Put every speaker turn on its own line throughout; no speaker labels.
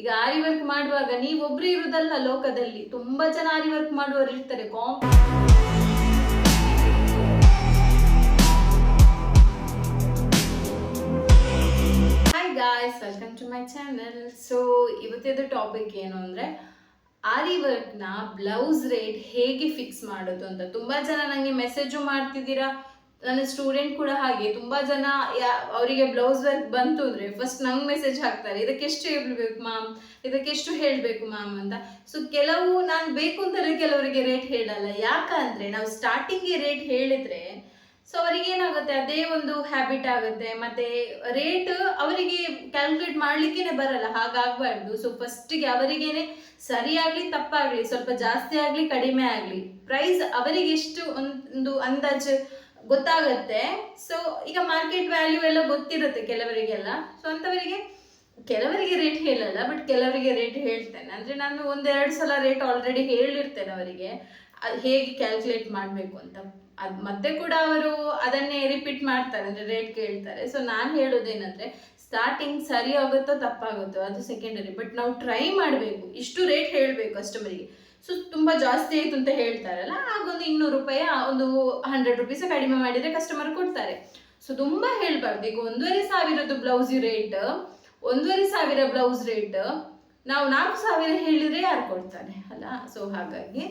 ಈಗ ಆರಿ ವರ್ಕ್ ಮಾಡುವಾಗ ನೀವೊಬ್ರು ಇರುವುದಲ್ಲ ಲೋಕದಲ್ಲಿ, ತುಂಬಾ ಜನ ಆರಿ ವರ್ಕ್ ಮಾಡುವವರು ಇರ್ತಾರೆ hi guys welcome to my channel so ಇವತ್ತಿದ್ದು topic ಏನು ಅಂದರೆ, ಆರಿ ವರ್ಕ್ನ ಬ್ಲೌಸ್ ರೇಟ್ ಹೇಗೆ ಫಿಕ್ಸ್ ಮಾಡೋದು ಅಂತ. ತುಂಬ ಜನ ನನಗೆ ಮೆಸೇಜು ಮಾಡ್ತಿದ್ದೀರಾ ನನ್ನ ಸ್ಟೂಡೆಂಟ್ ಕೂಡ ಹಾಗೆ, ತುಂಬಾ ಜನ ಅವರಿಗೆ ಬ್ಲೌಸ್ ವರ್ಕ್ ಬಂತು ಅಂದ್ರೆ ಫಸ್ಟ್ ನಂಗೆ ಮೆಸೇಜ್ ಹಾಕ್ತಾರೆ, ಇದಕ್ಕೆ ಎಷ್ಟು ಹೇಳ್ಬೇಕು ಮ್ಯಾಮ್ ಇದಕ್ಕೆ ಎಷ್ಟು ಹೇಳಬೇಕು ಮ್ಯಾಮ್ ಅಂತ. ಸೊ ಕೆಲವು ನಾನು ಬೇಕು ಅಂತಾರೆ ಕೆಲವರಿಗೆ ರೇಟ್ ಹೇಳಲ್ಲ. ಯಾಕಂದ್ರೆ ನಾವು ಸ್ಟಾರ್ಟಿಂಗ್ಗೆ ರೇಟ್ ಹೇಳಿದ್ರೆ ಸೊ ಅವರಿಗೆ ಏನಾಗುತ್ತೆ? ಅದೇ ಒಂದು ಹ್ಯಾಬಿಟ್ ಆಗುತ್ತೆ. ಮತ್ತೆ ರೇಟ್ ಅವರಿಗೆ ಕ್ಯಾಲ್ಕುಲೇಟ್ ಮಾಡ್ಲಿಕ್ಕೇನೆ ಬರಲ್ಲ. ಹಾಗಾಗಬಾರ್ದು. ಸೊ ಫಸ್ಟಿಗೆ ಅವರಿಗೇನೆ ಸರಿಯಾಗ್ಲಿ ತಪ್ಪಾಗ್ಲಿ, ಸ್ವಲ್ಪ ಜಾಸ್ತಿ ಆಗ್ಲಿ, ಕಡಿಮೆ ಆಗ್ಲಿ ಪ್ರೈಸ್ ಅವರಿಗೆ ಎಷ್ಟು ಒಂದು ಅಂದಾಜು ಗೊತ್ತಾಗುತ್ತೆ. ಸೊ ಈಗ ಮಾರ್ಕೆಟ್ ವ್ಯಾಲ್ಯೂ ಎಲ್ಲ ಗೊತ್ತಿರುತ್ತೆ ಕೆಲವರಿಗೆಲ್ಲ. ಸೊ ಅಂಥವರಿಗೆ ಕೆಲವರಿಗೆ ರೇಟ್ ಹೇಳಲ್ಲ ಬಟ್ ಕೆಲವರಿಗೆ ರೇಟ್ ಹೇಳ್ತೇನೆ. ಅಂದರೆ ನಾನು ಒಂದೆರಡು ಸಲ ರೇಟ್ ಆಲ್ರೆಡಿ ಹೇಳಿರ್ತೇನೆ ಅವರಿಗೆ. ಅದು ಹೇಗೆ ಕ್ಯಾಲ್ಕುಲೇಟ್ ಮಾಡಬೇಕು ಅಂತ. ಅದು ಮತ್ತೆ ಕೂಡ ಅವರು ಅದನ್ನೇ ರಿಪೀಟ್ ಮಾಡ್ತಾರೆ, ಅಂದರೆ ರೇಟ್ ಕೇಳ್ತಾರೆ. ಸೊ ನಾನು ಹೇಳೋದೇನಂದರೆ ಸ್ಟಾರ್ಟಿಂಗ್ ಸರಿ ಆಗುತ್ತೋ ತಪ್ಪಾಗುತ್ತೋ, ಅದು ಸೆಕೆಂಡರಿ ಬಟ್ ನಾವು ಟ್ರೈ ಮಾಡಬೇಕು. ಇಷ್ಟು ರೇಟ್ ಹೇಳಬೇಕು ಕಸ್ಟಮರಿಗೆ ಸೊ ತುಂಬ ಜಾಸ್ತಿ ಆಯಿತು ಅಂತ ಹೇಳ್ತಾರಲ್ಲ, ಹಾಗೊಂದು ಇನ್ನೂರು ರೂಪಾಯಿ ಒಂದು ಹಂಡ್ರೆಡ್ ರುಪೀಸ್ ಕಡಿಮೆ ಮಾಡಿದರೆ ಕಸ್ಟಮರ್ ಕೊಡ್ತಾರೆ. ಸೊ ತುಂಬ ಹೇಳ್ಬಾರ್ದು. ಈಗ ಒಂದೂವರೆ ಸಾವಿರದ್ದು ಬ್ಲೌಸ್ ರೇಟ್ ಒಂದೂವರೆ ಸಾವಿರ ಬ್ಲೌಸ್ ರೇಟ್ ನಾವು ನಾಲ್ಕು ಸಾವಿರ ಹೇಳಿದರೆ ಯಾರು ಕೊಡ್ತಾರೆ, ಅಲ್ಲ? ಸೊ ಹಾಗಾಗಿ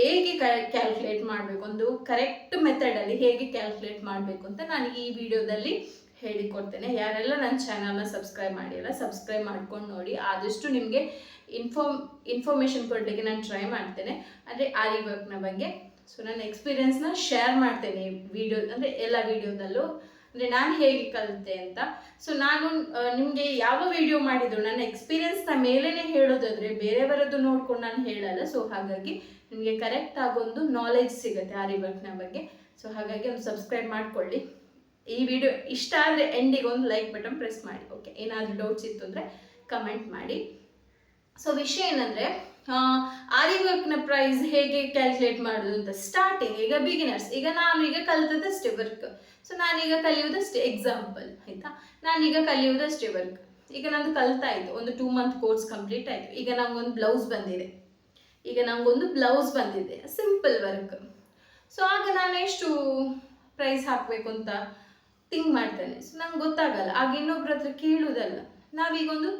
ಹೇಗೆ ಕ್ಯಾಲ್ಕುಲೇಟ್ ಮಾಡಬೇಕು? ಒಂದು ಕರೆಕ್ಟ್ ಮೆಥಡಲ್ಲಿ ಹೇಗೆ ಕ್ಯಾಲ್ಕುಲೇಟ್ ಮಾಡಬೇಕು ಅಂತ ನಾನು ಈ ವಿಡಿಯೋದಲ್ಲಿ ಹೇಳಿಕೊಡ್ತೇನೆ. ಯಾರೆಲ್ಲ ನನ್ನ ಚಾನಲ್ನ ಸಬ್ಸ್ಕ್ರೈಬ್ ಮಾಡಿಲ್ಲ ಸಬ್ಸ್ಕ್ರೈಬ್ ಮಾಡ್ಕೊಂಡು ನೋಡಿ. ಆದಷ್ಟು ನಿಮಗೆ ಇನ್ಫಾರ್ಮ್ ಇನ್ಫಾರ್ಮೇಷನ್ ಕೊಡಲಿಕ್ಕೆ ನಾನು ಟ್ರೈ ಮಾಡ್ತೇನೆ. ಅಂದರೆ ಆರಿ ವರ್ಕ್ನ ಬಗ್ಗೆ. ಸೊ ನನ್ನ ಎಕ್ಸ್ಪೀರಿಯೆನ್ಸ್ನ ಶೇರ್ ಮಾಡ್ತೇನೆ ವಿಡಿಯೋ ಅಂದರೆ ಎಲ್ಲ ವಿಡಿಯೋದಲ್ಲೂ ಅಂದರೆ ನಾನು ಹೇಗೆ ಕಲಿತೆ ಅಂತ. ಸೊ ನಾನು ನಿಮಗೆ ಯಾವ ವಿಡಿಯೋ ಮಾಡಿದ್ರು, ನನ್ನ ಎಕ್ಸ್ಪೀರಿಯೆನ್ಸ್ನ ಮೇಲೇ ಹೇಳೋದಾದರೆ ಬೇರೆಯವರದ್ದು ನೋಡ್ಕೊಂಡು ನಾನು ಹೇಳಲ್ಲ. ಸೊ ಹಾಗಾಗಿ ನಿಮಗೆ ಕರೆಕ್ಟ್ ಆಗೊಂದು ನಾಲೆಜ್ ಸಿಗುತ್ತೆ ಆರಿ ವರ್ಕ್ನ ಬಗ್ಗೆ. ಸೊ ಹಾಗಾಗಿ ಒಂದು ಸಬ್ಸ್ಕ್ರೈಬ್ ಮಾಡ್ಕೊಳ್ಳಿ. ಈ ವಿಡಿಯೋ ಇಷ್ಟ ಆದರೆ ಎಂಡಿಗೆ ಒಂದು ಲೈಕ್ ಬಟನ್ ಪ್ರೆಸ್ ಮಾಡಿ ಓಕೆ ಏನಾದರೂ ಡೌಟ್ಸ್ ಇತ್ತು ಅಂದರೆ ಕಮೆಂಟ್ ಮಾಡಿ. ಸೊ ವಿಷಯ ಏನಂದರೆ ಆರಿ ವರ್ಕ್ನ ಪ್ರೈಸ್ ಹೇಗೆ ಕ್ಯಾಲ್ಕುಲೇಟ್ ಮಾಡೋದು ಅಂತ ಸ್ಟಾರ್ಟಿಂಗ್ ಈಗ ಬಿಗಿನರ್ಸ್ ಈಗ ನಾನು ಈಗ ಕಲಿತದಷ್ಟೇ ವರ್ಕ್ ಸೊ ನಾನೀಗ ಕಲಿಯೋದಷ್ಟೇ ಎಕ್ಸಾಂಪಲ್ ಆಯಿತಾ? ನಾನೀಗ ಕಲಿಯೋದಷ್ಟೇ ವರ್ಕ್ ಈಗ ನಂದು ಕಲಿತಾಯಿತು ಒಂದು ಟೂ ಮಂತ್ ಕೋರ್ಸ್ ಕಂಪ್ಲೀಟ್ ಆಯಿತು. ಈಗ ನಂಗೊಂದು ಬ್ಲೌಸ್ ಬಂದಿದೆ. ಈಗ ನಂಗೊಂದು ಬ್ಲೌಸ್ ಬಂದಿದೆ ಸಿಂಪಲ್ ವರ್ಕ್ ಸೊ ಆಗ ನಾನು ಎಷ್ಟು ಪ್ರೈಸ್ ಹಾಕಬೇಕು ಅಂತ? ಥಿಂಕ್ ಮಾಡ್ತೇನೆ. ಸೊ ನಂಗೆ ಗೊತ್ತಾಗಲ್ಲ. ಆಗ ಇನ್ನೊಬ್ರ ಹತ್ರ ಕೇಳುವುದಲ್ಲ ನಾವೀಗೊಂದು,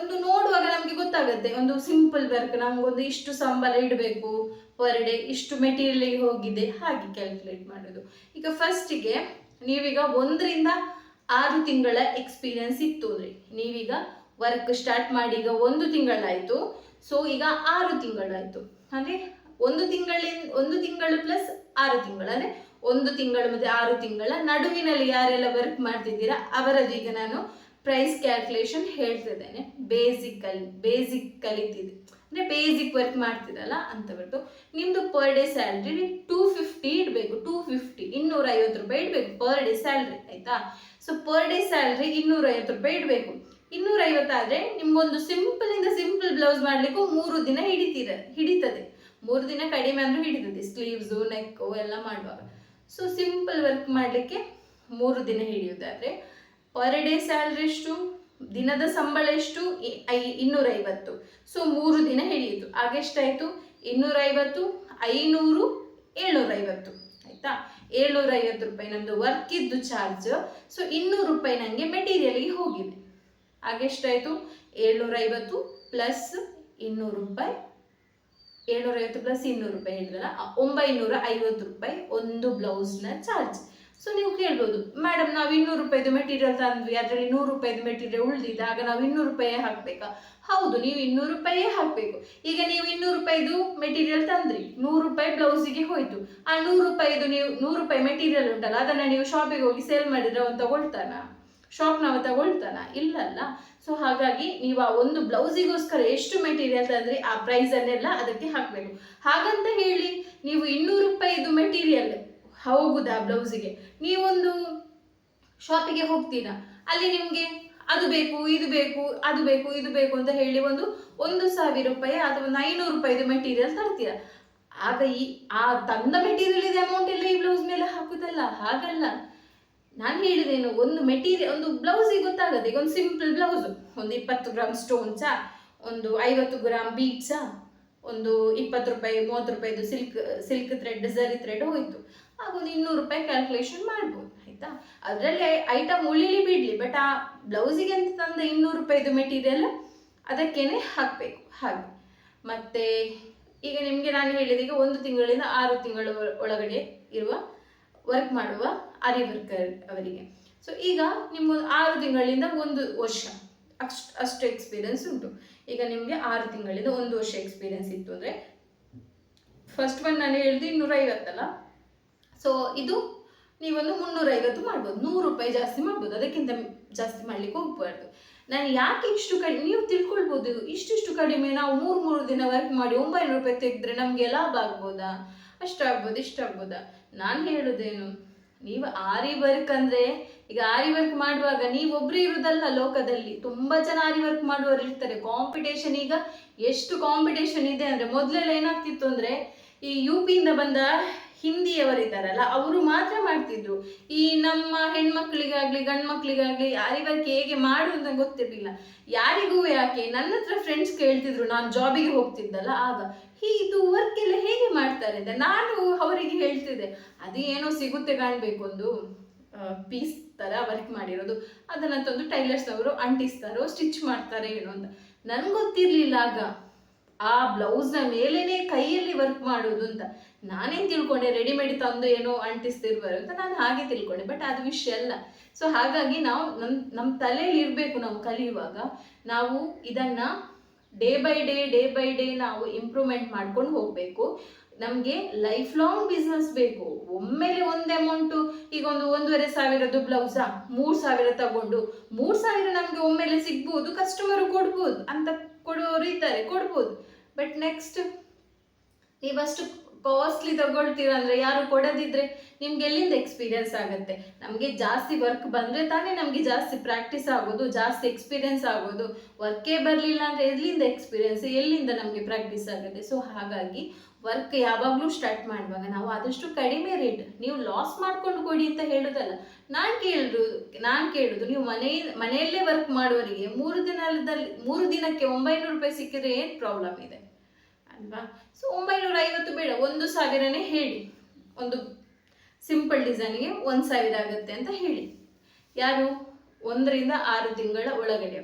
ಒಂದು ನೋಡುವಾಗ ನಮಗೆ ಗೊತ್ತಾಗುತ್ತೆ. ಒಂದು ಸಿಂಪಲ್ ವರ್ಕ್ ನಮಗೊಂದು ಇಷ್ಟು ಸಂಬಳ ಇಡಬೇಕು ಪರ್ ಡೇ ಇಷ್ಟು ಮೆಟೀರಿಯಲಿಗೆ ಹೋಗಿದೆ. ಹಾಗೆ ಕ್ಯಾಲ್ಕುಲೇಟ್ ಮಾಡೋದು. ಈಗ ಫಸ್ಟಿಗೆ ನೀವೀಗ ಒಂದರಿಂದ ಆರು ತಿಂಗಳ ಎಕ್ಸ್ಪೀರಿಯನ್ಸ್ ಇತ್ತು ಅಂದರೆ, ನೀವೀಗ ವರ್ಕ್ ಸ್ಟಾರ್ಟ್ ಮಾಡಿ ಈಗ ಒಂದು ತಿಂಗಳಾಯಿತು. ಸೊ ಈಗ ಆರು ತಿಂಗಳಾಯಿತು. ಅಂದರೆ ಒಂದು ತಿಂಗಳಿಂದ, ಒಂದು ತಿಂಗಳು ಪ್ಲಸ್ ಆರು ತಿಂಗಳು, ಅಂದ್ರೆ ಒಂದು ತಿಂಗಳು ಮತ್ತು ಆರು ತಿಂಗಳ ನಡುವಿನಲ್ಲಿ ಯಾರೆಲ್ಲ ವರ್ಕ್ ಮಾಡ್ತಿದ್ದೀರಾ ಅವರ ಈಗ ನಾನು ಪ್ರೈಸ್ ಕ್ಯಾಲ್ಕುಲೇಷನ್ ಹೇಳ್ತಿದ್ದೇನೆ ಬೇಸಿಕ್ ಕಲಿ ಬೇಸಿಕ್ ಕಲಿತಿದ್ದೆ ಅಂದರೆ ಬೇಸಿಕ್ ವರ್ಕ್ ಮಾಡ್ತಿರಲ್ಲ ಅಂತವರದ್ದು ನಿಮ್ಮದು per day salary two fifty ಇಡಬೇಕು ಟೂ ಫಿಫ್ಟಿ ಇನ್ನೂರ ಐವತ್ತು ರೂಪಾಯಿ ಇಡಬೇಕು ಪರ್ ಡೇ ಸ್ಯಾಲ್ರಿ ಆಯಿತಾ? ಸೊ ಪರ್ ಡೇ ಸ್ಯಾಲ್ರಿ ಇನ್ನೂರ ಐವತ್ತು ರೂಪಾಯಿ ಇಡಬೇಕು. ಇನ್ನೂರ ಐವತ್ತಾದರೆ ನಿಮ್ಗೊಂದು ಸಿಂಪಲಿಂದ ಸಿಂಪಲ್ ಬ್ಲೌಸ್ ಮಾಡಲಿಕ್ಕೂ ಮೂರು ದಿನ ಹಿಡಿತೀರ, ಹಿಡಿತದೆ. ಮೂರು ದಿನ ಕಡಿಮೆ ಅಂದರೂ ಹಿಡಿತದೆ ಸ್ಲೀವ್ಸು ನೆಕ್ಕು ಎಲ್ಲ ಮಾಡುವಾಗ. ಸೊ ಸಿಂಪಲ್ ವರ್ಕ್ ಮಾಡಲಿಕ್ಕೆ ಮೂರು ದಿನ ಹಿಡಿಯುವುದಾದರೆ ಪರ್ ಡೇ ಸ್ಯಾಲ್ರಿ ಎಷ್ಟು? ದಿನದ ಸಂಬಳ ಎಷ್ಟು? ಇನ್ನೂರೈವತ್ತು. ಸೊ ಮೂರು ದಿನ ಹಿಡಿಯಿತು. ಆಗೆಷ್ಟಾಯಿತು? ಇನ್ನೂರೈವತ್ತು, ಐನೂರು, ಏಳ್ನೂರೈವತ್ತು. ಆಯಿತಾ? ಏಳ್ನೂರೈವತ್ತು ರೂಪಾಯಿ ನಮ್ಮದು ವರ್ಕಿದ್ದು ಚಾರ್ಜ್ ಸೊ ಇನ್ನೂರು ರೂಪಾಯಿ ನನಗೆ ಮೆಟೀರಿಯಲ್ಗೆ ಹೋಗಿದೆ. ಆಗೆಷ್ಟಾಯಿತು? ಏಳ್ನೂರೈವತ್ತು ಪ್ಲಸ್ ಇನ್ನೂರು ರೂಪಾಯಿ ಏಳ್ನೂರೈವತ್ತು ಪ್ಲಸ್ ಇನ್ನೂರು ರೂಪಾಯಿ ಹೇಳಿದ್ರಲ್ಲ ಒಂಬೈನೂರ ಐವತ್ತು ರೂಪಾಯಿ ಒಂದು ಬ್ಲೌಸ್ನ ಚಾರ್ಜ್ ಸೊ ನೀವು ಕೇಳ್ಬೋದು. ಮೇಡಮ್ ನಾವು ಇನ್ನೂರು ರೂಪಾಯಿದು ಮೆಟೀರಿಯಲ್ ತಂದ್ವಿ. ಅದರಲ್ಲಿ ನೂರು ರೂಪಾಯಿದು ಮೆಟೀರಿಯಲ್ ಉಳಿದಿದೆ. ಆಗ ನಾವು ಇನ್ನೂರು ರೂಪಾಯಿ ಹಾಕಬೇಕಾ? ಹೌದು, ನೀವು ಇನ್ನೂರು ರೂಪಾಯೇ ಹಾಕಬೇಕು. ಈಗ ನೀವು ಇನ್ನೂರು ರೂಪಾಯಿದು ಮೆಟೀರಿಯಲ್ ತಂದ್ರಿ. ನೂರು ರೂಪಾಯಿ ಬ್ಲೌಸಿಗೆ ಹೋಯ್ತು. ಆ ನೂರು ರೂಪಾಯಿದು ನೀವು, ನೂರು ರೂಪಾಯಿ ಮೆಟೀರಿಯಲ್ ಉಂಟಲ್ಲ, ಅದನ್ನು ನೀವು ಶಾಪಿಗೆ ಹೋಗಿ ಸೇಲ್ ಮಾಡಿದ್ರೆ ಅವನು ತಗೊಳ್ತಾನ? ಶಾಪ್ನವ ತಗೊಳ್ತಾನ? ಇಲ್ಲಲ್ಲ. ಸೊ ಹಾಗಾಗಿ ನೀವು ಆ ಒಂದು ಬ್ಲೌಸಿಗೋಸ್ಕರ ಎಷ್ಟು ಮೆಟೀರಿಯಲ್ ತಂದ್ರೆ ಆ ಪ್ರೈಸನ್ನೆಲ್ಲ ಅದಕ್ಕೆ ಹಾಕಬೇಕು. ಹಾಗಂತ ಹೇಳಿ, ನೀವು ಇನ್ನೂರು ರೂಪಾಯಿದು ಮೆಟೀರಿಯಲ್ ಹೋಗುದಾ ಬ್ಲೌಸಿಗೆ? ನೀವೊಂದು ಶಾಪಿಗೆ ಹೋಗ್ತೀರಾ? ಅಲ್ಲಿ ನಿಮಗೆ ಅದು ಬೇಕು, ಇದು ಬೇಕು, ಅದು ಬೇಕು, ಇದು ಬೇಕು ಅಂತ ಹೇಳಿ ಒಂದು ಒಂದು ಸಾವಿರ ರೂಪಾಯಿ ಅಥವಾ ಒಂದು ಐನೂರು ರೂಪಾಯಿದು ಮೆಟೀರಿಯಲ್ ತರ್ತೀರ? ಆಗ ಈ, ಆ ತಂದ ಮೆಟೀರಿಯಲ್ ಇದೆ ಅಮೌಂಟ್ ಎಲ್ಲ ಈ ಬ್ಲೌಸ್ ಮೇಲೆ ಹಾಕುದಲ್ಲ? ಹಾಗಲ್ಲ. ನಾನು ಹೇಳಿದೇನು, ಒಂದು ಮೆಟೀರಿಯಲ್ ಒಂದು ಬ್ಲೌಸಿಗೆ ಗೊತ್ತಾಗುತ್ತೆ ಈಗ ಒಂದು ಸಿಂಪಲ್ ಬ್ಲೌಸ್ ಒಂದು ಇಪ್ಪತ್ತು ಗ್ರಾಮ್ ಸ್ಟೋನ್ಸಾ ಒಂದು ಐವತ್ತು ಗ್ರಾಮ್ ಬೀಟ್ಸಾ ಒಂದು ಇಪ್ಪತ್ತು ರೂಪಾಯಿ, ಮೂವತ್ತು ರೂಪಾಯಿದು silk silk thread zari thread ಹೋಯಿತು. ಆಗ ಒಂದು ಇನ್ನೂರು ರೂಪಾಯಿ ಕ್ಯಾಲ್ಕುಲೇಷನ್ ಮಾಡ್ಬೋದು, ಆಯ್ತಾ? ಅದರಲ್ಲಿ ಐಟಮ್ ಉಳಿಲಿ ಬಿಡಲಿ ಬಟ್ ಆ ಬ್ಲೌಸಿಗೆ ಅಂತ ತಂದ ಇನ್ನೂರು ರೂಪಾಯಿದು ಮೆಟೀರಿಯಲ್ ಅದಕ್ಕೇನೆ ಹಾಕಬೇಕು. ಹಾಗೆ. ಮತ್ತು, ಈಗ ನಿಮಗೆ ನಾನು ಹೇಳಿದ, ಈಗ ಒಂದು ತಿಂಗಳಿಂದ ಆರು ತಿಂಗಳ ಒಳಗಡೆ ಇರುವ ವರ್ಕ್ ಮಾಡುವ ಆರಿ ವರ್ಕರ್ ಅವರಿಗೆ. ಸೊ ಈಗ ನಿಮ್ಮ ಆರು ತಿಂಗಳಿಂದ ಒಂದು ವರ್ಷ ಅಷ್ಟು ಅಷ್ಟು ಎಕ್ಸ್ಪೀರಿಯನ್ಸ್ ಉಂಟು. ಈಗ ನಿಮಗೆ ಆರು ತಿಂಗಳಿಂದ ಒಂದು ವರ್ಷ ಎಕ್ಸ್ಪೀರಿಯನ್ಸ್ ಇತ್ತು ಅಂದರೆ ಫಸ್ಟ್ ಒನ್ ನಾನು ಹೇಳಿದ್ದು ಇನ್ನೂರೈವತ್ತಲ್ಲ ಸೊ ಇದು ನೀವೊಂದು ಮುನ್ನೂರೈವತ್ತು ಮಾಡ್ಬೋದು. ನೂರು ರೂಪಾಯಿ ಜಾಸ್ತಿ ಮಾಡ್ಬೋದು. ಅದಕ್ಕಿಂತ ಜಾಸ್ತಿ ಮಾಡಲಿಕ್ಕೆ ಹೋಗ್ಬಾರ್ದು. ನಾನು ಯಾಕೆ ಇಷ್ಟು ಕಡಿಮೆ, ನೀವು ತಿಳ್ಕೊಳ್ಬೋದು. ಇಷ್ಟಿಷ್ಟು ಕಡಿಮೆ ನಾವು ಮೂರು ಮೂರು ದಿನ ವರ್ಕ್ ಮಾಡಿ ಒಂಬೈನೂರು ರೂಪಾಯಿ ತೆಗೆದ್ರೆ ನಮಗೆ ಲಾಭ ಆಗ್ಬೋದಾ? ಅಷ್ಟಾಗ್ಬೋದು, ಇಷ್ಟಾಗ್ಬೋದಾ? ನಾನು ಹೇಳುದೇನು, ನೀವು ಆರಿ ವರ್ಕ್ ಅಂದರೆ, ಈಗ ಆರಿ ವರ್ಕ್ ಮಾಡುವಾಗ ನೀವೊಬ್ರು ಇರುವುದಲ್ಲ ಲೋಕದಲ್ಲಿ, ತುಂಬ ಜನ ಆರಿ ವರ್ಕ್ ಮಾಡುವವರು ಇರ್ತಾರೆ. ಕಾಂಪಿಟೇಷನ್ ಈಗ ಎಷ್ಟು ಕಾಂಪಿಟೇಷನ್ ಇದೆ ಅಂದರೆ, ಮೊದಲೆಲ್ಲ ಏನಾಗ್ತಿತ್ತು ಅಂದರೆ, ಈ ಯು ಪಿಯಿಂದ ಬಂದ ಹಿಂದಿಯವರಿದ್ದಾರಲ್ಲ, ಅವರು ಮಾತ್ರ ಮಾಡ್ತಿದ್ರು. ಈ ನಮ್ಮ ಹೆಣ್ಮಕ್ಳಿಗಾಗ್ಲಿ, ಗಂಡ್ಮಕ್ಳಿಗಾಗ್ಲಿ ವರ್ಕ್ ಹೇಗೆ ಮಾಡು ಅಂತ ಗೊತ್ತಿರಲಿಲ್ಲ. ಯಾರಿಗೂ ಯಾಕೆ? ನನ್ನ ಹತ್ರ ಫ್ರೆಂಡ್ಸ್ ಕೇಳ್ತಿದ್ರು, ನಾನು ಜಾಬಿಗೆ ಹೋಗ್ತಿದ್ದಲ್ಲ, ಆಗ. ಹೀ, ಇದು ವರ್ಕ್ ಎಲ್ಲ ಹೇಗೆ ಮಾಡ್ತಾರೆ ಅಂತ ನಾನು ಅವರಿಗೆ ಹೇಳ್ತಿದ್ದೆ. ಅದು ಏನೋ ಸಿಗುತ್ತೆ ಕಾಣಬೇಕು, ಒಂದು ಪೀಸ್ ಥರ ವರ್ಕ್ ಮಾಡಿರೋದು. ಅದನ್ನ ತಂದು ಟೈಲರ್ಸ್ ಅವರು ಅಂಟಿಸ್ತಾರೋ ಸ್ಟಿಚ್ ಮಾಡ್ತಾರೆ ಏನೋ ಅಂತ. ನನ್ಗೆ ಗೊತ್ತಿರಲಿಲ್ಲ ಆಗ. ಆ ಬ್ಲೌಸ್ನ ಮೇಲೇನೆ ಕೈಯಲ್ಲಿ ವರ್ಕ್ ಮಾಡೋದು ಅಂತ. ನಾನೇನು ತಿಳ್ಕೊಂಡೆ ರೆಡಿಮೇಡ್ ತಂದು ಏನೋ ಅಂಟಿಸ್ತಿರ್ಬಾರು ಅಂತ ನಾನು ಹಾಗೆ ತಿಳ್ಕೊಂಡೆ ಬಟ್ ಅದು ವಿಷಯ ಅಲ್ಲ. ಸೊ ಹಾಗಾಗಿ ನಾವು ನಮ್ಮ ನಮ್ಮ ತಲೆಯಲ್ಲಿ ಇರಬೇಕು ನಾವು ಕಲಿಯುವಾಗ, ನಾವು ಇದನ್ನ day by day day by day ನಾವು ಇಂಪ್ರೂವ್ಮೆಂಟ್ ಮಾಡ್ಕೊಂಡು ಹೋಗಬೇಕು. ನಮಗೆ ಲೈಫ್ ಲಾಂಗ್ ಬಿಸ್ನೆಸ್ ಬೇಕು. ಒಮ್ಮೆಲೆ ಒಂದು ಅಮೌಂಟು ಈಗ ಒಂದು ಒಂದೂವರೆ ಸಾವಿರದ್ದು ಬ್ಲೌಸಾ ಮೂರು ಸಾವಿರ ತಗೊಂಡು, ಮೂರು ಸಾವಿರ ನಮಗೆ ಒಮ್ಮೆಲೆ ಸಿಗ್ಬೋದು ಕಸ್ಟಮರು ಕೊಡ್ಬೋದು, ಅಂತ ಕೊಡೋರು ಇದ್ದಾರೆ, ಕೊಡ್ಬೋದು. ಬಟ್ ನೆಕ್ಸ್ಟ್ ನೀವಷ್ಟು ಕಾಸ್ಟ್ಲಿ ತಗೊಳ್ತೀರ ಯಾರು ಕೊಡದಿದ್ರೆ ನಿಮ್ಗೆ ಎಲ್ಲಿಂದ ಎಕ್ಸ್ಪೀರಿಯನ್ಸ್ ಆಗುತ್ತೆ? ನಮಗೆ ಜಾಸ್ತಿ ವರ್ಕ್ ಬಂದ್ರೆ ತಾನೇ ನಮಗೆ ಜಾಸ್ತಿ ಪ್ರಾಕ್ಟೀಸ್ ಆಗೋದು, ಜಾಸ್ತಿ ಎಕ್ಸ್ಪೀರಿಯನ್ಸ್ ಆಗೋದು. ವರ್ಕೇ ಬರಲಿಲ್ಲ ಅಂದ್ರೆ ಎಲ್ಲಿಂದ ಎಕ್ಸ್ಪೀರಿಯನ್ಸ್ ಎಲ್ಲಿಂದ ನಮಗೆ ಪ್ರಾಕ್ಟೀಸ್ ಆಗುತ್ತೆ? ಸೊ ಹಾಗಾಗಿ ವರ್ಕ್ ಯಾವಾಗಲೂ ಸ್ಟಾರ್ಟ್ ಮಾಡುವಾಗ ನಾವು ಆದಷ್ಟು ಕಡಿಮೆ ರೇಟ್ ನೀವು ಲಾಸ್ ಮಾಡ್ಕೊಂಡು ಕೊಡಿ ಅಂತ ಹೇಳೋದಲ್ಲ. ನಾನು ಕೇಳೋದು, ನಾನು ಕೇಳುದು, ನೀವು ಮನೆ, ಮನೆಯಲ್ಲೇ ವರ್ಕ್ ಮಾಡುವವರಿಗೆ ಮೂರು ದಿನದಲ್ಲಿ, ಮೂರು ದಿನಕ್ಕೆ ಒಂಬೈನೂರು ರೂಪಾಯಿ ಸಿಕ್ಕಿದ್ರೆ ಏನು ಪ್ರಾಬ್ಲಮ್ ಇದೆ? ಅಲ್ವಾ? ಸೊ ಒಂಬೈನೂರ ಐವತ್ತು ಬೇಡ, ಒಂದು ಸಾವಿರನೇ ಹೇಳಿ. ಒಂದು ಸಿಂಪಲ್ ಡಿಸೈನ್ಗೆ ಒಂದು ಸಾವಿರ ಆಗುತ್ತೆ ಅಂತ ಹೇಳಿ. ಯಾರು? ಒಂದರಿಂದ ಆರು ತಿಂಗಳ ಒಳಗಡೆ.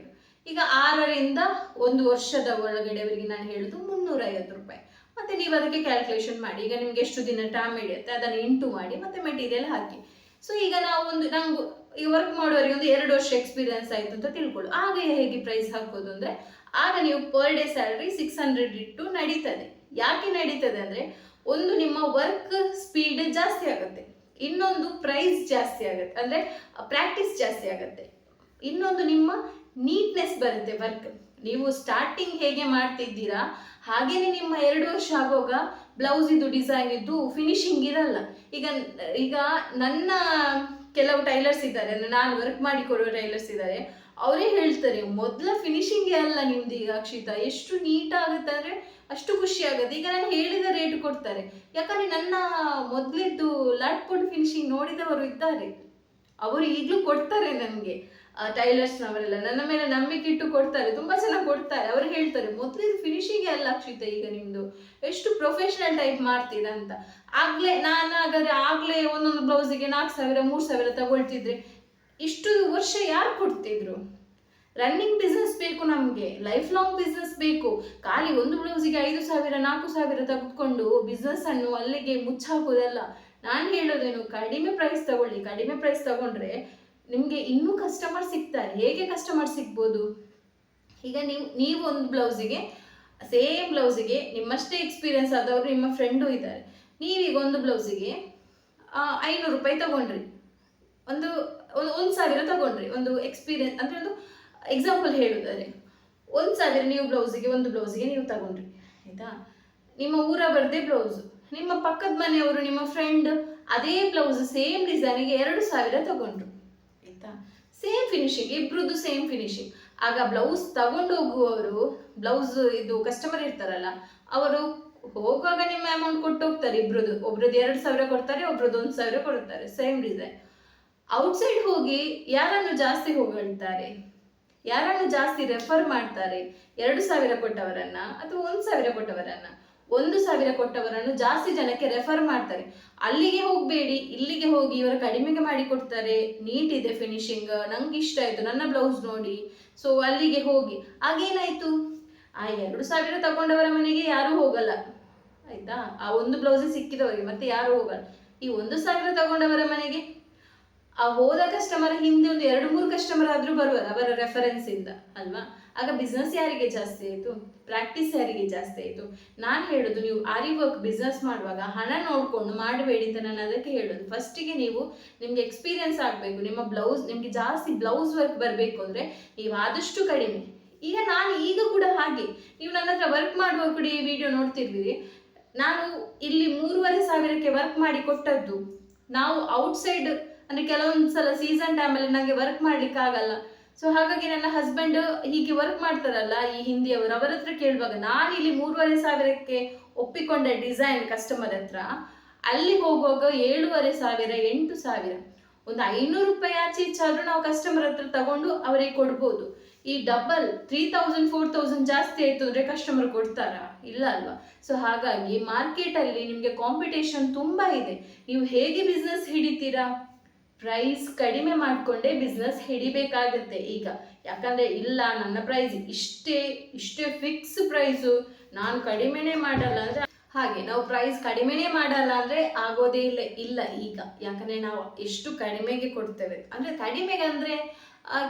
ಈಗ ಆರರಿಂದ ಒಂದು ವರ್ಷದ ಒಳಗಡೆವರೆಗೆ ನಾನು ಹೇಳೋದು ಮುನ್ನೂರ ಐವತ್ತು ರೂಪಾಯಿ. ಮತ್ತೆ ನೀವು ಅದಕ್ಕೆ ಕ್ಯಾಲ್ಕುಲೇಷನ್ ಮಾಡಿ. ಈಗ ನಿಮ್ಗೆ ಎಷ್ಟು ದಿನ ಟೈಮ್ ಹಿಡಿಯುತ್ತೆ, ಅದನ್ನು ಇಂಟು ಮಾಡಿ, ಮತ್ತೆ ಮೆಟೀರಿಯಲ್ ಹಾಕಿ. ಸೊ ಈಗ ನಾವು ಒಂದು, ನಂಗೆ, ಈ ವರ್ಕ್ ಮಾಡೋರಿಗೆ ಒಂದು ಎರಡು ವರ್ಷ ಎಕ್ಸ್ಪೀರಿಯನ್ಸ್ ಆಯಿತು ಅಂತ ತಿಳ್ಕೊಳ್ಳು ಆಗ ಹೇಗೆ ಪ್ರೈಸ್ ಹಾಕೋದು ಅಂದರೆ ಆಗ ನೀವು per day salary six hundred ಇಟ್ಟು ನಡೀತದೆ. ಯಾಕೆ ನಡೀತದೆ ಅಂದರೆ ಒಂದು ನಿಮ್ಮ ವರ್ಕ್ ಸ್ಪೀಡ್ ಜಾಸ್ತಿ ಆಗುತ್ತೆ. ಇನ್ನೊಂದು ಪ್ರೈಸ್ ಜಾಸ್ತಿ ಆಗುತ್ತೆ. ಅಂದರೆ ಪ್ರಾಕ್ಟೀಸ್ ಜಾಸ್ತಿ ಆಗುತ್ತೆ. ಇನ್ನೊಂದು ನಿಮ್ಮ ನೀಟ್ನೆಸ್ ಬರುತ್ತೆ ವರ್ಕ್ ನೀವು ಸ್ಟಾರ್ಟಿಂಗ್ ಹೇಗೆ ಮಾಡ್ತಿದ್ದೀರಾ? ಹಾಗೇನೆ ನಿಮ್ಮ ಎರಡು ವರ್ಷ ಆಗೋಗ ಬ್ಲೌಸ್ ಇದು ಡಿಸೈನ್ ಇದ್ದು ಫಿನಿಶಿಂಗ್ ಇರಲ್ಲ. ಈಗ ಈಗ ನನ್ನ ಕೆಲವು ಟೈಲರ್ಸ್ ಇದ್ದಾರೆ. ನಾನು ವರ್ಕ್ ಮಾಡಿ ಕೊಡುವ ಟೈಲರ್ಸ್ ಇದ್ದಾರೆ. ಅವರೇ ಹೇಳ್ತಾರೆ, ಮೊದಲ ಫಿನಿಶಿಂಗೇ ಅಲ್ಲ ನಿಮ್ದು ಈಗ ಅಕ್ಷಿತ. ಎಷ್ಟು ನೀಟ್ ಆಗುತ್ತೆ ಅಂದ್ರೆ ಅಷ್ಟು ಖುಷಿ ಆಗುತ್ತೆ. ಈಗ ನಾನು ಹೇಳಿದ ರೇಟ್ ಕೊಡ್ತಾರೆ. ಯಾಕಂದ್ರೆ ನನ್ನ ಮೊದಲಿದ್ದು ಲಾಟ್ ಕೊಟ್ಟು ಫಿನಿಶಿಂಗ್ ನೋಡಿದವರು ಇದ್ದಾರೆ. ಅವರು ಈಗಲೂ ಕೊಡ್ತಾರೆ ನನಗೆ. ಟೈಲರ್ಸ್ನವರೆಲ್ಲ ನನ್ನ ಮೇಲೆ ನಂಬಿಕೆ ಇಟ್ಟು ಕೊಡ್ತಾರೆ. ತುಂಬಾ ಜನ ಕೊಡ್ತಾರೆ. ಅವ್ರು ಹೇಳ್ತಾರೆ ಮೊದಲಿದ್ದು ಫಿನಿಶಿಂಗ್ ಅಲ್ಲ ಅಕ್ಷಿತ ಈಗ ನಿಮ್ಮದು ಎಷ್ಟು ಪ್ರೊಫೆಷನಲ್ ಟೈಪ್ ಮಾಡ್ತೀರಾ ಅಂತ. ಆಗ್ಲೇ ನಾನು ಹಾಗಾದ್ರೆ ಆಗ್ಲೇ ಒಂದೊಂದು ಬ್ಲೌಸಿಗೆ ನಾಲ್ಕು ಸಾವಿರ, ಮೂರು ಸಾವಿರ ತಗೊಳ್ತಿದ್ರೆ ಇಷ್ಟು ವರ್ಷ ಯಾರು ಕೊಡ್ತಿದ್ರು? ರನ್ನಿಂಗ್ ಬಿಸ್ನೆಸ್ ಬೇಕು ನಮಗೆ ಲೈಫ್ ಲಾಂಗ್ ಬಿಸ್ನೆಸ್ ಬೇಕು. ಖಾಲಿ ಒಂದು ಬ್ಲೌಸಿಗೆ ಐದು ಸಾವಿರ, ನಾಲ್ಕು ಸಾವಿರ ತೆಗೆದುಕೊಂಡು ಬಿಸ್ನೆಸ್ ಅನ್ನು ಅಲ್ಲಿಗೆ ಮುಚ್ಚಾಕೋದಲ್ಲ. ನಾನು ಹೇಳೋದೇನು, ಕಡಿಮೆ ಪ್ರೈಸ್ ತಗೊಳ್ಳಿ, ಕಡಿಮೆ ಪ್ರೈಸ್ ತಗೊಂಡ್ರೆ ನಿಮಗೆ ಇನ್ನೂ ಕಸ್ಟಮರ್ ಸಿಗ್ತಾರೆ. ಹೇಗೆ ಕಸ್ಟಮರ್ ಸಿಗ್ಬೋದು? ಈಗ ನೀವು ನೀವು ಒಂದು ಬ್ಲೌಸಿಗೆ ಸೇಮ್ ಬ್ಲೌಸಿಗೆ ನಿಮ್ಮಷ್ಟೇ ಎಕ್ಸ್ಪೀರಿಯನ್ಸ್ ಆದವರು ನಿಮ್ಮ ಫ್ರೆಂಡು ಇದ್ದಾರೆ. ನೀವೀಗ ಒಂದು ಬ್ಲೌಸಿಗೆ ಐನೂರು ರೂಪಾಯಿ ತಗೊಂಡ್ರಿ. ಒಂದು ಒಂದು ಒಂದು ಸಾವಿರ ತಗೊಂಡ್ರಿ, ಒಂದು ಎಕ್ಸ್ಪೀರಿಯನ್ಸ್ ಅಂದರೆ ಒಂದು ಎಕ್ಸಾಂಪಲ್ ಹೇಳುವುದಾದ್ರೆ ಒಂದು ಸಾವಿರ ನೀವು ಬ್ಲೌಸಿಗೆ ಒಂದು ಬ್ಲೌಸಿಗೆ ನೀವು ತಗೊಂಡ್ರಿ, ಆಯಿತಾ? ನಿಮ್ಮ ಊರ ಬರ್ದೆ ಬ್ಲೌಸ್ ನಿಮ್ಮ ಪಕ್ಕದ ಮನೆಯವರು, ನಿಮ್ಮ ಫ್ರೆಂಡ್ ಅದೇ ಬ್ಲೌಸ್ ಸೇಮ್ ಡಿಸೈನಿಗೆ ಎರಡು ಸಾವಿರ ತಗೊಂಡ್ರು, ಆಯಿತಾ? ಸೇಮ್ ಫಿನಿಶಿಂಗ್ ಇಬ್ಬರದ್ದು ಸೇಮ್ ಫಿನಿಶಿಂಗ್ ಆಗ ಬ್ಲೌಸ್ ತಗೊಂಡು ಹೋಗುವವರು ಬ್ಲೌಸ್ ಇದು ಕಸ್ಟಮರ್ ಇರ್ತಾರಲ್ಲ, ಅವರು ಹೋಗುವಾಗ ನಿಮ್ಮ ಅಮೌಂಟ್ ಕೊಟ್ಟು ಹೋಗ್ತಾರೆ ಇಬ್ರದ್ದು ಒಬ್ರದ್ದು ಎರಡು ಸಾವಿರ ಕೊಡ್ತಾರೆ, ಒಬ್ರದ್ದು ಒಂದು ಸಾವಿರ ಕೊಡ್ತಾರೆ ಸೇಮ್ ಡಿಸೈನ್ ಔಟ್ಸೈಡ್ ಹೋಗಿ ಯಾರನ್ನು ಜಾಸ್ತಿ ಹೊಗಳ್ತಾರೆ? ಯಾರನ್ನು ಜಾಸ್ತಿ ರೆಫರ್ ಮಾಡ್ತಾರೆ? ಎರಡು ಸಾವಿರ ಕೊಟ್ಟವರನ್ನ ಅಥವಾ ಒಂದು ಸಾವಿರ ಕೊಟ್ಟವರನ್ನ? ಒಂದು ಸಾವಿರ ಕೊಟ್ಟವರನ್ನು ಜಾಸ್ತಿ ಜನಕ್ಕೆ ರೆಫರ್ ಮಾಡ್ತಾರೆ. ಅಲ್ಲಿಗೆ ಹೋಗಬೇಡಿ, ಇಲ್ಲಿಗೆ ಹೋಗಿ ಇವರು ಕಡಿಮೆಗೆ ಮಾಡಿ ಕೊಡ್ತಾರೆ. ನೀಟ್ ಇದೆ ಫಿನಿಶಿಂಗ್ ನಂಗೆ ಇಷ್ಟ ಆಯ್ತು, ನನ್ನ ಬ್ಲೌಸ್ ನೋಡಿ. ಸೊ ಅಲ್ಲಿಗೆ ಹೋಗಿ. ಆಗೇನಾಯ್ತು ಆ ಎರಡು ಸಾವಿರ ತಗೊಂಡವರ ಮನೆಗೆ ಯಾರು ಹೋಗಲ್ಲ. ಆಯ್ತಾ? ಆ ಒಂದು ಬ್ಲೌಸೇ ಸಿಕ್ಕಿದವರಿಗೆ ಮತ್ತೆ ಯಾರು ಹೋಗಲ್ಲ. ಈ ಒಂದು ಸಾವಿರ ತಗೊಂಡವರ ಮನೆಗೆ ಆ ಹೋದ ಕಸ್ಟಮರ್ ಹಿಂದೆ ಒಂದು ಎರಡು ಮೂರು ಕಸ್ಟಮರ್ ಆದರೂ ಬರುವರು ಅವರ ರೆಫರೆನ್ಸ್ ಇಂದ, ಅಲ್ವಾ? ಆಗ ಬಿಸ್ನೆಸ್ ಯಾರಿಗೆ ಜಾಸ್ತಿ ಆಯಿತು? ಪ್ರಾಕ್ಟೀಸ್ ಯಾರಿಗೆ ಜಾಸ್ತಿ ಆಯಿತು? ನಾನು ಹೇಳೋದು, ನೀವು ಆರಿ ವರ್ಕ್ ಬಿಸ್ನೆಸ್ ಮಾಡುವಾಗ ಹಣ ನೋಡಿಕೊಂಡು ಮಾಡಬೇಡಿ ಅಂತ ನಾನು ಅದಕ್ಕೆ ಹೇಳೋದು. ಫಸ್ಟಿಗೆ ನೀವು ನಿಮಗೆ ಎಕ್ಸ್ಪೀರಿಯನ್ಸ್ ಆಗಬೇಕು, ನಿಮ್ಮ ಬ್ಲೌಸ್ ನಿಮಗೆ ಜಾಸ್ತಿ ಬ್ಲೌಸ್ ವರ್ಕ್ ಬರಬೇಕು ಅಂದರೆ ನೀವು ಆದಷ್ಟು ಕಡಿಮೆ. ಈಗ ನಾನು ಈಗ ಕೂಡ ಹಾಗೆ. ನೀವು ನನ್ನ ಹತ್ರ ವರ್ಕ್ ಮಾಡುವ ಕೂಡ ಈ ವಿಡಿಯೋ ನೋಡ್ತಿರ್ತೀರಿ. ನಾನು ಇಲ್ಲಿ ಮೂರುವರೆ ಸಾವಿರಕ್ಕೆ ವರ್ಕ್ ಮಾಡಿ ಕೊಟ್ಟದ್ದು. ನಾವು ಔಟ್ಸೈಡ್ ಅಂದ್ರೆ ಕೆಲವೊಂದು ಸಲ ಸೀಸನ್ ಟೈಮಲ್ಲಿ ನನಗೆ ವರ್ಕ್ ಮಾಡ್ಲಿಕ್ಕೆ ಆಗಲ್ಲ. ಸೊ ಹಾಗಾಗಿ ನನ್ನ ಹಸ್ಬೆಂಡ್ ಹೀಗೆ ವರ್ಕ್ ಮಾಡ್ತಾರಲ್ಲ ಈ ಹಿಂದಿಯವರು, ಅವರ ಹತ್ರ ಕೇಳುವಾಗ ನಾನು ಇಲ್ಲಿ ಮೂರುವರೆ ಸಾವಿರಕ್ಕೆ ಒಪ್ಪಿಕೊಂಡ ಡಿಸೈನ್ ಕಸ್ಟಮರ್ ಹತ್ರ. ಅಲ್ಲಿ ಹೋಗುವಾಗ ಏಳುವರೆ ಸಾವಿರ, ಎಂಟು ಸಾವಿರ. ಒಂದು ಐನೂರು ರೂಪಾಯಿ ಆಚೆ ಈಚೆ ನಾವು ಕಸ್ಟಮರ್ ಹತ್ರ ತಗೊಂಡು ಅವರಿಗೆ ಕೊಡ್ಬೋದು. ಈ double three thousand four thousand ಜಾಸ್ತಿ ಆಯ್ತು ಅಂದ್ರೆ ಕಸ್ಟಮರ್ ಕೊಡ್ತಾರಾ? ಇಲ್ಲ ಅಲ್ವಾ? ಸೊ ಹಾಗಾಗಿ ಮಾರ್ಕೆಟ್ ಅಲ್ಲಿ ನಿಮ್ಗೆ ಕಾಂಪಿಟೇಷನ್ ತುಂಬಾ ಇದೆ. ನೀವು ಹೇಗೆ ಬಿಸ್ನೆಸ್ ಹಿಡಿತೀರಾ? ಪ್ರೈಸ್ ಕಡಿಮೆ ಮಾಡಿಕೊಂಡೇ ಬಿಸ್ನೆಸ್ ಹಿಡಿಬೇಕಾಗುತ್ತೆ ಈಗ. ಯಾಕಂದ್ರೆ ಇಲ್ಲ, ನನ್ನ ಪ್ರೈಸ್ ಇಷ್ಟೇ ಇಷ್ಟೇ ಫಿಕ್ಸ್ ಪ್ರೈಸು ನಾನು ಕಡಿಮೆನೇ ಮಾಡಲ್ಲ ಅಂದ್ರೆ ಹಾಗೆ, ನಾವು ಪ್ರೈಸ್ ಕಡಿಮೆನೇ ಮಾಡಲ್ಲ ಅಂದ್ರೆ ಆಗೋದೇ ಇಲ್ಲ ಇಲ್ಲ ಈಗ. ಯಾಕಂದ್ರೆ ನಾವು ಎಷ್ಟು ಕಡಿಮೆಗೆ ಕೊಡ್ತೇವೆ. ಅಂದ್ರೆ ಕಡಿಮೆಗೆ ಅಂದ್ರೆ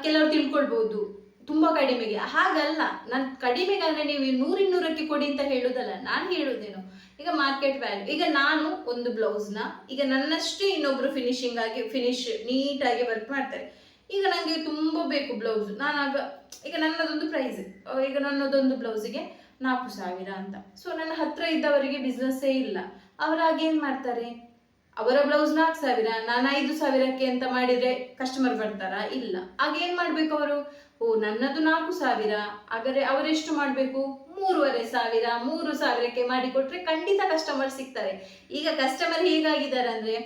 ಕೆಲವರು ತಿಳ್ಕೊಳ್ಬಹುದು ತುಂಬಾ ಕಡಿಮೆಗೆ. ಹಾಗಲ್ಲ, ನಾನು ಕಡಿಮೆಗೆ ಅಂದ್ರೆ ನೀವು ನೂರಿನ್ನೂರಕ್ಕೆ ಕೊಡಿ ಅಂತ ಹೇಳುದಲ್ಲ, ನಾನು ಹೇಳುದೇನು. ಈಗ ಮಾರ್ಕೆಟ್ ವ್ಯಾಲ್ಯೂ ಈಗ ನಾನು ಒಂದು ಬ್ಲೌಸ್ನ ಈಗ ನನ್ನಷ್ಟೇ ಇನ್ನೊಬ್ರು ಫಿನಿಶಿಂಗ್ ಆಗಿ ಫಿನಿಶ್ ನೀಟಾಗಿ ವರ್ಕ್ ಮಾಡ್ತಾರೆ. ಈಗ ನನಗೆ ತುಂಬ ಬೇಕು ಬ್ಲೌಸ್ ನಾನಾಗ, ಈಗ ನನ್ನದೊಂದು ಪ್ರೈಸ್ ಈಗ ನನ್ನದೊಂದು ಬ್ಲೌಸಿಗೆ ನಾಲ್ಕು ಸಾವಿರ ಅಂತ. ಸೊ ನನ್ನ ಹತ್ರ ಇದ್ದವರಿಗೆ ಬಿಸ್ನೆಸ್ಸೇ ಇಲ್ಲ. ಅವರಾಗ ಏನು ಮಾಡ್ತಾರೆ? ಅವರ ಬ್ಲೌಸ್ ನಾಲ್ಕು ಸಾವಿರ, ನಾನು ಐದು ಸಾವಿರಕ್ಕೆ ಅಂತ ಮಾಡಿದ್ರೆ ಕಸ್ಟಮರ್ ಬರ್ತಾರಾ? ಇಲ್ಲ. ಆಗ ಏನ್ ಮಾಡ್ಬೇಕು ಅವರು? ಓ, ನನ್ನದು ನಾಲ್ಕು ಸಾವಿರ. ಹಾಗಾದರೆ ಅವರೆಷ್ಟು ಮಾಡಬೇಕು? ಮೂರುವರೆ ಸಾವಿರ, ಮೂರು ಸಾವಿರಕ್ಕೆ ಮಾಡಿಕೊಟ್ರೆ ಖಂಡಿತ ಕಸ್ಟಮರ್ ಸಿಗ್ತಾರೆ. ಈಗ ಕಸ್ಟಮರ್ ಹೇಗಾಗಿದ್ದಾರೆ ಅಂದ್ರೆ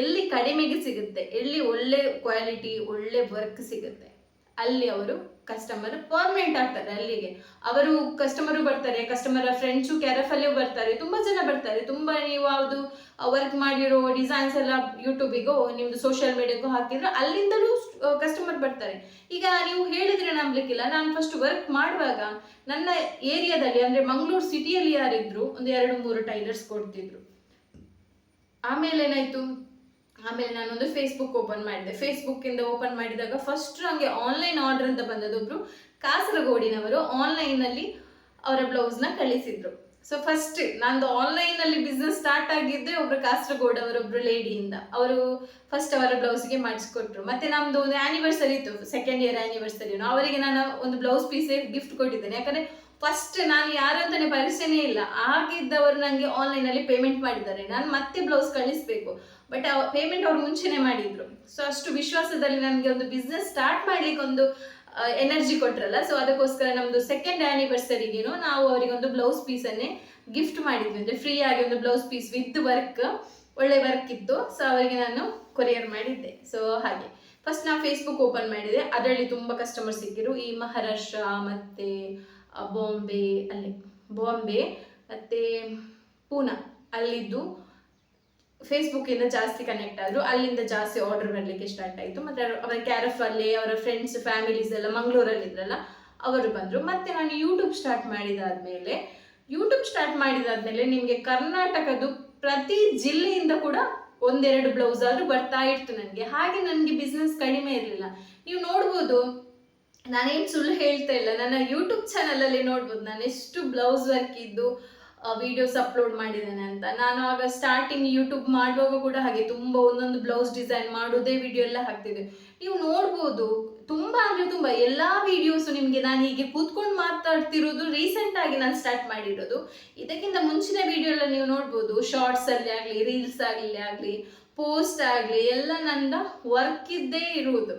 ಎಲ್ಲಿ ಕಡಿಮೆಗೆ ಸಿಗುತ್ತೆ, ಎಲ್ಲಿ ಒಳ್ಳೆ ಕ್ವಾಲಿಟಿ ಒಳ್ಳೆ ವರ್ಕ್ ಸಿಗುತ್ತೆ. ಅಲ್ಲಿ ಅವರು ಕಸ್ಟಮರ್ ಪರ್ಮನೆಂಟ್ ಆಗ್ತಾರೆ ಅಲ್ಲಿಗೆ. ಅವರು ಕಸ್ಟಮರು ಬರ್ತಾರೆ ಕಸ್ಟಮರ್ ಫ್ರೆಂಡ್ಸು ಕ್ಯಾರಫಲ್ಲೂ ಬರ್ತಾರೆ, ತುಂಬಾ ಜನ ಬರ್ತಾರೆ. ತುಂಬಾ ನೀವು ಯಾವುದು ವರ್ಕ್ ಮಾಡಿರೋ ಡಿಸೈನ್ಸ್ ಎಲ್ಲ ಯೂಟ್ಯೂಬಿಗೋ ನಿಮ್ದು ಸೋಷಿಯಲ್ ಮೀಡಿಯಾಗೋ ಹಾಕಿದ್ರೆ, ಅಲ್ಲಿಂದಲೂ ಕಸ್ಟಮರ್ ಬರ್ತಾರೆ. ಈಗ ನೀವು ಹೇಳಿದ್ರೆ ನಂಬಲಿಕ್ಕಿಲ್ಲ. ನಾನು ಫಸ್ಟ್ ವರ್ಕ್ ಮಾಡುವಾಗ ನನ್ನ ಏರಿಯಾದಲ್ಲಿ ಅಂದ್ರೆ ಮಂಗಳೂರು ಸಿಟಿಯಲ್ಲಿ ಯಾರಿದ್ರು, ಒಂದು ಎರಡು ಮೂರು ಟೈಲರ್ಸ್ ಕೊಡ್ತಿದ್ರು. ಆಮೇಲೆ ಏನಾಯ್ತು? ಆಮೇಲೆ ನಾನೊಂದು ಫೇಸ್ಬುಕ್ ಓಪನ್ ಮಾಡಿದೆ. ಫೇಸ್ಬುಕ್ ಇಂದ ಓಪನ್ ಮಾಡಿದಾಗ ಫಸ್ಟ್ ನನಗೆ ಆನ್ಲೈನ್ ಆರ್ಡರ್ ಅಂತ ಬಂದದೊಬ್ರು ಕಾಸರಗೋಡಿನವರು. ಆನ್ಲೈನ್ ಅಲ್ಲಿ ಅವರ ಬ್ಲೌಸ್ನ ಕಳಿಸಿದ್ರು. ಸೊ ಫಸ್ಟ್ ನಂದು ಆನ್ಲೈನ್ ಅಲ್ಲಿ ಬಿಸ್ನೆಸ್ ಸ್ಟಾರ್ಟ್ ಆಗಿದ್ದೆ ಒಬ್ರು ಕಾಸರಗೋಡ್ ಅವರೊಬ್ರು ಲೇಡಿಯಿಂದ ಅವರು ಫಸ್ಟ್ ಅವರ ಬ್ಲೌಸ್ಗೆ ಮಾಡಿಸ್ಕೊಟ್ರು. ಮತ್ತೆ ನಮ್ದು ಒಂದು ಆನಿವರ್ಸರಿ ಇತ್ತು ಸೆಕೆಂಡ್ ಇಯರ್ ಆನಿವರ್ಸರಿ ಅವರಿಗೆ ನಾನು ಒಂದು ಬ್ಲೌಸ್ ಪೀಸ್ ಗಿಫ್ಟ್ ಕೊಟ್ಟಿದ್ದೇನೆ. ಯಾಕಂದ್ರೆ ಫಸ್ಟ್ ನಾನು ಯಾರು ಅಂತಾನೆ ಪರಿಚಯನೇ ಇಲ್ಲ. ಆಗಿದ್ದವರು ನನಗೆ ಆನ್ಲೈನ್ ಅಲ್ಲಿ ಪೇಮೆಂಟ್ ಮಾಡಿದ್ದಾರೆ. ನಾನು ಮತ್ತೆ ಬ್ಲೌಸ್ ಕಳಿಸ್ಬೇಕು. ಬಟ್ ಪೇಮೆಂಟ್ ಅವ್ರು ಮುಂಚೆನೆ ಮಾಡಿದ್ರು. ಸೊ ಅಷ್ಟು ವಿಶ್ವಾಸದಲ್ಲಿ ನನಗೆ ಒಂದು ಬಿಸ್ನೆಸ್ ಸ್ಟಾರ್ಟ್ ಮಾಡ್ಲಿಕ್ಕೆ ಒಂದು ಎನರ್ಜಿ ಕೊಟ್ರಲ್ಲ. ಸೊ ಅದಕ್ಕೋಸ್ಕರ ನಮ್ದು ಸೆಕೆಂಡ್ ಆನಿವರ್ಸರಿಗೇನು ನಾವು ಅವರಿಗೆ ಒಂದು ಬ್ಲೌಸ್ ಪೀಸನ್ನೇ ಗಿಫ್ಟ್ ಮಾಡಿದ್ವಿ. ಅಂದ್ರೆ ಫ್ರೀ ಆಗಿ ಒಂದು ಬ್ಲೌಸ್ ಪೀಸ್ ವಿತ್ ವರ್ಕ್ ಒಳ್ಳೆ ವರ್ಕ್ ಇತ್ತು. ಸೊ ಅವರಿಗೆ ನಾನು ಕೊರಿಯರ್ ಮಾಡಿದ್ದೆ. ಸೊ ಹಾಗೆ. ಫಸ್ಟ್ ನಾನು ಫೇಸ್ಬುಕ್ ಓಪನ್ ಮಾಡಿದೆ. ಅದರಲ್ಲಿ ತುಂಬ ಕಸ್ಟಮರ್ ಸಿಕ್ಕಿರು ಈ ಮಹಾರಾಷ್ಟ್ರ, ಮತ್ತೆ ಬಾಂಬೆ ಅಲ್ಲಿ ಬಾಂಬೆ ಮತ್ತೆ, ಪೂನಾ, ಅಲ್ಲಿದ್ದು ಫೇಸ್ಬುಕ್ ಇಂದ ಜಾಸ್ತಿ ಕನೆಕ್ಟ್ ಆದ್ರು ಅಲ್ಲಿಂದ ಜಾಸ್ತಿ ಆರ್ಡರ್ ಬರ್ಲಿಕ್ಕೆ ಸ್ಟಾರ್ಟ್ ಆಯ್ತು. ಮತ್ತೆ ಅವರ ಕ್ಯಾರಫ್ ಅಲ್ಲಿ, ಅವರ ಫ್ರೆಂಡ್ಸ್ ಫ್ಯಾಮಿಲೀಸ್ ಎಲ್ಲ ಮಂಗಳೂರಲ್ಲಿ ಇದ್ರಲ್ಲ, ಅವರು ಬಂದ್ರು. ಮತ್ತೆ ನಾನು ಯೂಟ್ಯೂಬ್ ಸ್ಟಾರ್ಟ್ ಮಾಡಿದಾದ್ಮೇಲೆ ಯೂಟ್ಯೂಬ್ ಸ್ಟಾರ್ಟ್ ಮಾಡಿದಾದ್ಮೇಲೆ ನಿಮ್ಗೆ ಕರ್ನಾಟಕದ್ದು ಪ್ರತಿ ಜಿಲ್ಲೆಯಿಂದ ಕೂಡ ಒಂದೆರಡು ಬ್ಲೌಸ್ ಆದ್ರೂ ಬರ್ತಾ ಇತ್ತು ನನಗೆ. ಹಾಗೆ ನನಗೆ ಬಿಸ್ನೆಸ್ ಕಡಿಮೆ ಇರಲಿಲ್ಲ. ನೀವು ನೋಡ್ಬೋದು, ನಾನೇನು ಸುಳ್ಳು ಹೇಳ್ತಾ ಇಲ್ಲ. ನನ್ನ ಯೂಟ್ಯೂಬ್ ಚಾನಲಲ್ಲಿ ನೋಡ್ಬೋದು. ನಾನು ಎಷ್ಟು ಬ್ಲೌಸ್ ವರ್ಕ್ ಇದ್ದು ವಿಡಿಯೋಸ್ ಅಪ್ಲೋಡ್ ಮಾಡಿದ್ದೇನೆ ಅಂತ. ನಾನು ಆಗ ಸ್ಟಾರ್ಟಿಂಗ್ ಯೂಟ್ಯೂಬ್ ಮಾಡುವಾಗ ಕೂಡ ಹಾಗೆ ತುಂಬ ಒಂದೊಂದು ಬ್ಲೌಸ್ ಡಿಸೈನ್ ಮಾಡೋದೇ ವಿಡಿಯೋ ಎಲ್ಲ ಹಾಕ್ತಿದ್ದೆ. ನೀವು ನೋಡ್ಬೋದು, ತುಂಬ ಅಂದರೆ ತುಂಬ ಎಲ್ಲ ವಿಡಿಯೋಸು ನಿಮಗೆ ನಾನು ಹೀಗೆ ಕೂತ್ಕೊಂಡು ಮಾತಾಡ್ತಿರೋದು ರೀಸೆಂಟ್ ಆಗಿ ನಾನು ಸ್ಟಾರ್ಟ್ ಮಾಡಿರೋದು. ಇದಕ್ಕಿಂತ ಮುಂಚಿನ ವಿಡಿಯೋ ಎಲ್ಲ ನೀವು ನೋಡ್ಬೋದು ಶಾರ್ಟ್ಸ್ ಆಗಲಿ ರೀಲ್ಸ್ ಆಗಲಿ ಆಗಲಿ ಪೋಸ್ಟ್ ಆಗಲಿ, ಎಲ್ಲ ನನ್ನ ವರ್ಕ್ ಇದ್ದೇ ಇರುವುದು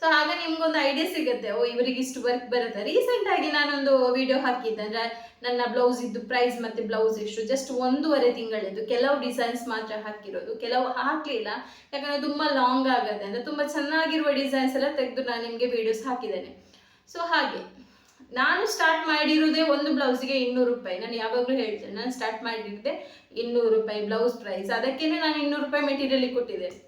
ಸೊ ಆಗ ನಿಮ್ಗೊಂದು ಐಡಿಯಾ ಸಿಗುತ್ತೆ. ಓ, ಇವರಿಗೆ ಇಷ್ಟು ವರ್ಕ್ ಬರುತ್ತೆ. ರೀಸೆಂಟ್ ಆಗಿ ನಾನೊಂದು ವಿಡಿಯೋ ಹಾಕಿದ್ದೆ. ಅಂದ್ರೆ, ನನ್ನ ಬ್ಲೌಸ್ ಇದ್ದು ಪ್ರೈಸ್ ಮತ್ತೆ ಬ್ಲೌಸ್ ಇಷ್ಟು. ಜಸ್ಟ್ ಒಂದೂವರೆ ತಿಂಗಳಿದ್ದು. ಕೆಲವು ಡಿಸೈನ್ಸ್ ಮಾತ್ರ ಹಾಕಿರೋದು. ಕೆಲವು ಹಾಕ್ಲಿಲ್ಲ. ಯಾಕಂದ್ರೆ ತುಂಬಾ ಲಾಂಗ್ ಆಗುತ್ತೆ. ಅಂದ್ರೆ ತುಂಬಾ ಚೆನ್ನಾಗಿರುವ ಡಿಸೈನ್ಸ್ ಎಲ್ಲ ತೆಗೆದು ನಾನು ನಿಮಗೆ ವಿಡಿಯೋಸ್ ಹಾಕಿದ್ದೇನೆ. ಸೊ ಹಾಗೆ. ನಾನು ಸ್ಟಾರ್ಟ್ ಮಾಡಿರೋದೇ ಒಂದು ಬ್ಲೌಸ್ಗೆ ಇನ್ನೂರು ರೂಪಾಯಿ. ನಾನು ಯಾವಾಗಲೂ ಹೇಳ್ತೇನೆ. ನಾನು ಸ್ಟಾರ್ಟ್ ಮಾಡಿರೋದೆ ಇನ್ನೂರು ರೂಪಾಯಿ ಬ್ಲೌಸ್ ಪ್ರೈಸ್ ಅದಕ್ಕೇನೆ ನಾನು ಇನ್ನೂರು ರೂಪಾಯಿ ಮೆಟೀರಿಯಲ್ ಕೊಟ್ಟಿದ್ದೇನೆ.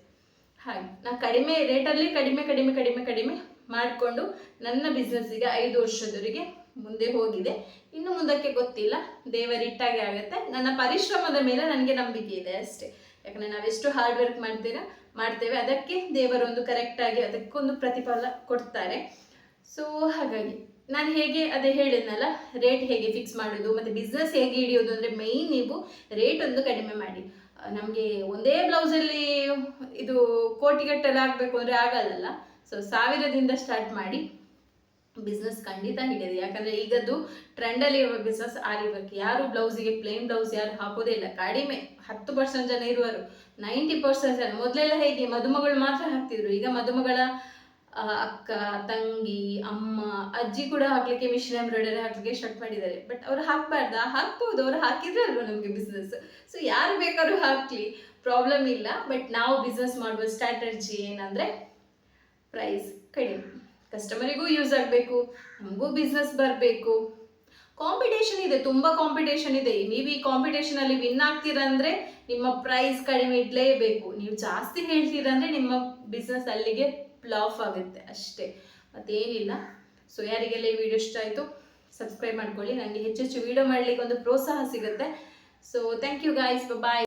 ಹಾಗೆ. ನಾನು ಕಡಿಮೆ ರೇಟಲ್ಲಿ ಕಡಿಮೆ ಕಡಿಮೆ ಕಡಿಮೆ ಕಡಿಮೆ ಮಾಡಿಕೊಂಡು ನನ್ನ ಬಿಸ್ನೆಸ್ಸಿಗೆ ಐದು ವರ್ಷದವರೆಗೆ ಮುಂದೆ ಹೋಗಿದೆ. ಇನ್ನು ಮುಂದಕ್ಕೆ ಗೊತ್ತಿಲ್ಲ. ದೇವರಿಟ್ಟಾಗೆ ಆಗುತ್ತೆ. ನನ್ನ ಪರಿಶ್ರಮದ ಮೇಲೆ ನನಗೆ ನಂಬಿಕೆ ಇದೆ ಅಷ್ಟೇ. ಯಾಕಂದರೆ ನಾವೆಷ್ಟು ಹಾರ್ಡ್ ವರ್ಕ್ ಮಾಡ್ತೀರಾ, ಮಾಡ್ತೇವೆ. ಅದಕ್ಕೆ ದೇವರೊಂದು ಕರೆಕ್ಟಾಗಿ ಅದಕ್ಕೊಂದು ಪ್ರತಿಫಲ ಕೊಡ್ತಾರೆ. ಸೊ ಹಾಗಾಗಿ ನಾನು ಹೇಗೆ ಅದೇ ಹೇಳಿದ್ನಲ್ಲ ರೇಟ್ ಹೇಗೆ ಫಿಕ್ಸ್ ಮಾಡೋದು, ಮತ್ತು ಬಿಸ್ನೆಸ್ ಹೇಗೆ ಹಿಡಿಯೋದು ಅಂದರೆ ಮೈನ್ ನೀವು ರೇಟ್ ಒಂದು ಕಡಿಮೆ ಮಾಡಿ. ನಮಗೆ ಒಂದೇ ಬ್ಲೌಸಲ್ಲಿ ಇದು ಕೋಟಿಗಟ್ಟಲೆ ಆಗಬೇಕು ಅಂದರೆ ಆಗಲ್ಲ ಸೊ ಸಾವಿರದಿಂದ ಸ್ಟಾರ್ಟ್ ಮಾಡಿ ಬಿಸ್ನೆಸ್ ಖಂಡಿತ ಹಿಡಿಯೋದು. ಯಾಕಂದರೆ ಈಗದ್ದು ಟ್ರೆಂಡಲ್ಲಿ ಇರುವ ಬಿಸ್ನೆಸ್ ಆಗಿರ್ಬೇಕು. ಯಾರು ಬ್ಲೌಸಿಗೆ ಪ್ಲೇನ್ ಬ್ಲೌಸ್ ಯಾರು ಹಾಕೋದೇ ಇಲ್ಲ. ಕಡಿಮೆ, ಹತ್ತು ಪರ್ಸೆಂಟ್ ಜನ ಇರುವರು. ನೈಂಟಿ ಪರ್ಸೆಂಟ್ ಜನ. ಮೊದಲೆಲ್ಲ ಹೇಗೆ ಮದುಮಗಳು ಮಾತ್ರ ಹಾಕ್ತಿದ್ರು. ಈಗ ಮದುಮಗಳ ಅಕ್ಕ, ತಂಗಿ, ಅಮ್ಮ, ಅಜ್ಜಿ ಕೂಡ ಹಾಕ್ಲಿಕ್ಕೆ ಮಿಷಿನ್ ಎಂಬ್ರಾಯ್ಡರಿ ಹಾಕ್ಲಿಕ್ಕೆ ಸ್ಟಾರ್ಟ್ ಮಾಡಿದ್ದಾರೆ. ಬಟ್ ಅವ್ರು ಹಾಕ್ಬಾರ್ದಾ? ಹಾಕ್ಬೋದು. ಅವ್ರು ಹಾಕಿದ್ರೆ ಅಲ್ವಾ ನಮಗೆ ಬಿಸ್ನೆಸ್ ಸೊ ಯಾರು ಬೇಕಾದ್ರೂ ಹಾಕ್ಲಿ. ಪ್ರಾಬ್ಲಮ್ ಇಲ್ಲ. ಬಟ್ ನಾವು ಬಿಸ್ನೆಸ್ ಮಾಡುವ ಸ್ಟ್ರಾಟಜಿ ಏನಂದ್ರೆ ಪ್ರೈಸ್ ಕಡಿಮೆ. ಕಸ್ಟಮರಿಗೂ ಯೂಸ್ ಆಗಬೇಕು. ನಮಗೂ ಬಿಸ್ನೆಸ್ ಬರಬೇಕು. ಕಾಂಪಿಟೇಷನ್ ಇದೆ. ತುಂಬ ಕಾಂಪಿಟೇಷನ್ ಇದೆ. ನೀವು ಈ ಕಾಂಪಿಟೇಷನಲ್ಲಿ ವಿನ್ ಆಗ್ತೀರಾ ಅಂದ್ರೆ ನಿಮ್ಮ ಪ್ರೈಸ್ ಕಡಿಮೆ ಇಡಲೇಬೇಕು. ನೀವು ಜಾಸ್ತಿ ಹೇಳ್ತೀರಾ ಅಂದ್ರೆ ನಿಮ್ಮ ಬಿಸ್ನೆಸ್ ಅಲ್ಲಿಗೆ ಫ್ಲಾಪ್ ಆಗುತ್ತೆ ಅಷ್ಟೇ. ಮತ್ತೇನಿಲ್ಲ. ಸೊ ಯಾರಿಗೆಲ್ಲ ಈ ವಿಡಿಯೋ ಇಷ್ಟ ಆಯಿತು ಸಬ್ಸ್ಕ್ರೈಬ್ ಮಾಡ್ಕೊಳ್ಳಿ. ನನಗೆ ಹೆಚ್ಚೆಚ್ಚು ವಿಡಿಯೋ ಮಾಡಲಿಕ್ಕೆ ಒಂದು ಪ್ರೋತ್ಸಾಹ ಸಿಗುತ್ತೆ. So thank you guys bye